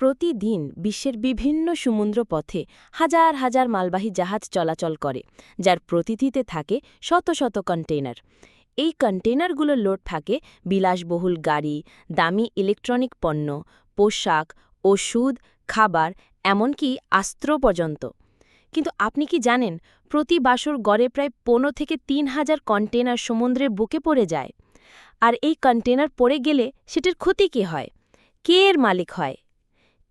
প্রতিদিন বিশ্বের বিভিন্ন সমুদ্র পথে হাজার হাজার মালবাহী জাহাজ চলাচল করে, যার প্রতিটিতে থাকে শত শত কন্টেইনার। এই কন্টেইনারগুলোর লোড থাকে বিলাসবহুল গাড়ি, দামি ইলেকট্রনিক পণ্য, পোশাক, ওষুধ, খাবার, এমনকি আস্ত্র পর্যন্ত। কিন্তু আপনি কি জানেন, প্রতি বাসর গড়ে প্রায় পনেরো থেকে তিন হাজার কন্টেনার সমুদ্রের বুকে পড়ে যায়? আর এই কন্টেনার পড়ে গেলে সেটির ক্ষতি কী হয়? কে এর মালিক হয়?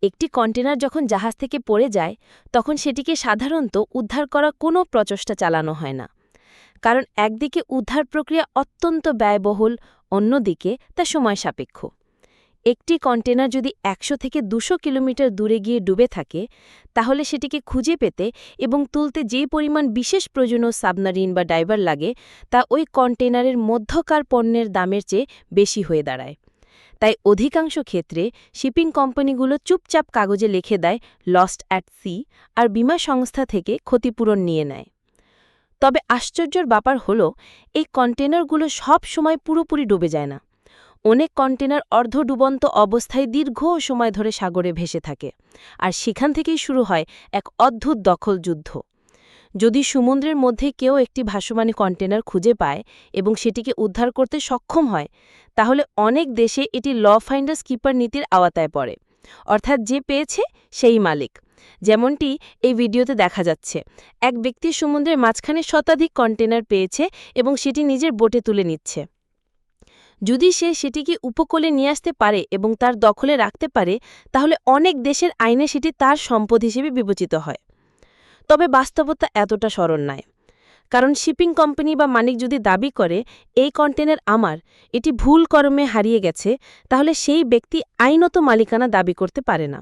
একটি কন্টেনার যখন জাহাজ থেকে পড়ে যায়, তখন সেটিকে সাধারণত উদ্ধার করা কোনো প্রচেষ্টা চালানো হয় না। কারণ একদিকে উদ্ধার প্রক্রিয়া অত্যন্ত ব্যয়বহুল, অন্যদিকে তা সময় সাপেক্ষ। একটি কন্টেনার যদি একশো থেকে দুশো কিলোমিটার দূরে গিয়ে ডুবে থাকে, তাহলে সেটিকে খুঁজে পেতে এবং তুলতে যে পরিমাণ বিশেষ প্রয়োজনীয় সাবমারিন বা ডাইভার লাগে, তা ওই কন্টেনারের মধ্যকার পণ্যের দামের চেয়ে বেশি হয়ে দাঁড়ায়। তাই অধিকাংশ ক্ষেত্রে শিপিং কোম্পানিগুলো চুপচাপ কাগজে লিখে দেয় লস্ট অ্যাট সি আর বিমা সংস্থা থেকে ক্ষতিপূরণ নিয়ে নেয়। তবে আশ্চর্যের ব্যাপার হল, এই কন্টেনারগুলো সব সময় পুরোপুরি ডুবে যায় না। অনেক কন্টেনার অর্ধডুবন্ত অবস্থায় দীর্ঘ সময় ধরে সাগরে ভেসে থাকে আর সেখান থেকেই শুরু হয় এক অদ্ভুত দখল যুদ্ধ। যদি সমুদ্রের মধ্যে কেউ একটি ভাসমানী কন্টেনার খুঁজে পায় এবং সেটিকে উদ্ধার করতে সক্ষম হয় তাহলে অনেক দেশে এটি ল ফাইন্ডার স্কিপার নীতির আওতায় পড়ে। অর্থাৎ যে পেয়েছে সেই মালিক। যেমনটি এই ভিডিওতে দেখা যাচ্ছে। এক ব্যক্তি সমুদ্রের মাঝখানে শতাধিক কন্টেনার পেয়েছে এবং সেটি নিজের বোটে তুলে নিচ্ছে। যদি সে সেটিকে উপকূলে নিয়ে আসতে পারে এবং তার দখলে রাখতে পারে, তাহলে অনেক দেশের আইনে সেটি তার সম্পদ হিসেবে বিবেচিত হয়। তবে বাস্তবতা এতটা সরল নয়। কারণ শিপিং কোম্পানি বা মালিক যদি দাবি করে, এই কন্টেনার আমার, এটি ভুল কর্মে হারিয়ে গেছে, তাহলে সেই ব্যক্তি আইনত মালিকানা দাবি করতে পারে না।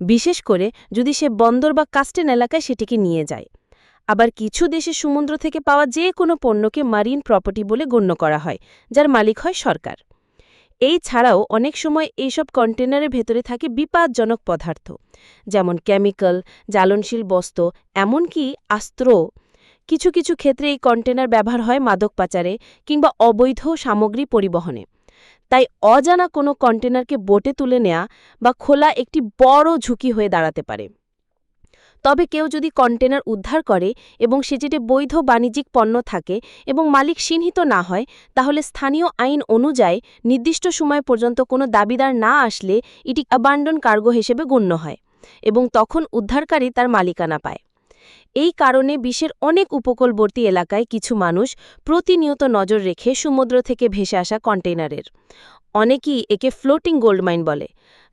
বিশেষ করে যদি সে বন্দর বা কাস্টেন এলাকায় সেটিকে নিয়ে যায়। আবার কিছু দেশে সমুদ্র থেকে পাওয়া যে কোনো পণ্যকে মারিন প্রপার্টি বলে গণ্য করা হয়, যার মালিক হয় সরকার। এই ছাড়াও অনেক সময় এইসব কন্টেনারের ভেতরে থাকে বিপাদজনক পদার্থ, যেমন কেমিক্যাল, জ্বালনশীল বস্ত্র, এমনকি আস্ত্র কিছু কিছু ক্ষেত্রে এই কন্টেনার ব্যবহার হয় মাদক পাচারে কিংবা অবৈধ সামগ্রী পরিবহনে। তাই অজানা কোনো কন্টেনারকে বোটে তুলে নেয়া বা খোলা একটি বড় ঝুঁকি হয়ে দাঁড়াতে পারে। তবে কেউ যদি কন্টেনার উদ্ধার করে এবং সেটিতে বৈধ বাণিজ্যিক পণ্য থাকে এবং মালিক চিহ্নিত না হয়, তাহলে স্থানীয় আইন অনুযায়ী নির্দিষ্ট সময় পর্যন্ত কোনো দাবিদার না আসলে এটি অ্যাবান্ডন কার্গো হিসেবে গণ্য হয় এবং তখন উদ্ধারকারী তার মালিকানা পায়। এই কারণে বিশ্বের অনেক উপকূলবর্তী এলাকায় কিছু মানুষ প্রতিনিয়ত নজর রেখে সমুদ্র থেকে ভেসে আসা কন্টেইনারের। অনেকেই একে ফ্লোটিং গোল্ডমাইন বলে,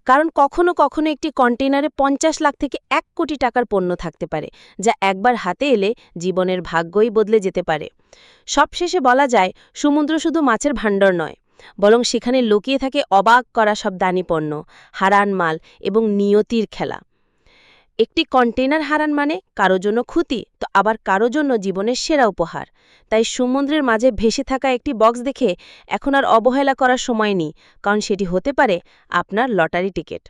কারণ কখনো কখনো একটি কন্টেইনারে পঞ্চাশ লাখ থেকে এক কোটি টাকার পণ্য থাকতে পারে, যা একবার হাতে এলে জীবনের ভাগ্যই বদলে যেতে পারে। সবশেষে বলা যায়, সমুদ্র শুধু মাছের ভাণ্ডার নয়, বরং সেখানে লুকিয়ে থাকে অবাক করা সব দানি পণ্য, হারান মাল এবং নিয়তির খেলা। একটি কন্টেনার হারান মানে কারও জন্য ক্ষতি, তো আবার কারও জন্য জীবনের সেরা উপহার। তাই সমুদ্রের মাঝে ভেসে থাকা একটি বক্স দেখে এখন আর অবহেলা করার সময় নেই, কারণ সেটি হতে পারে আপনার লটারি টিকিট।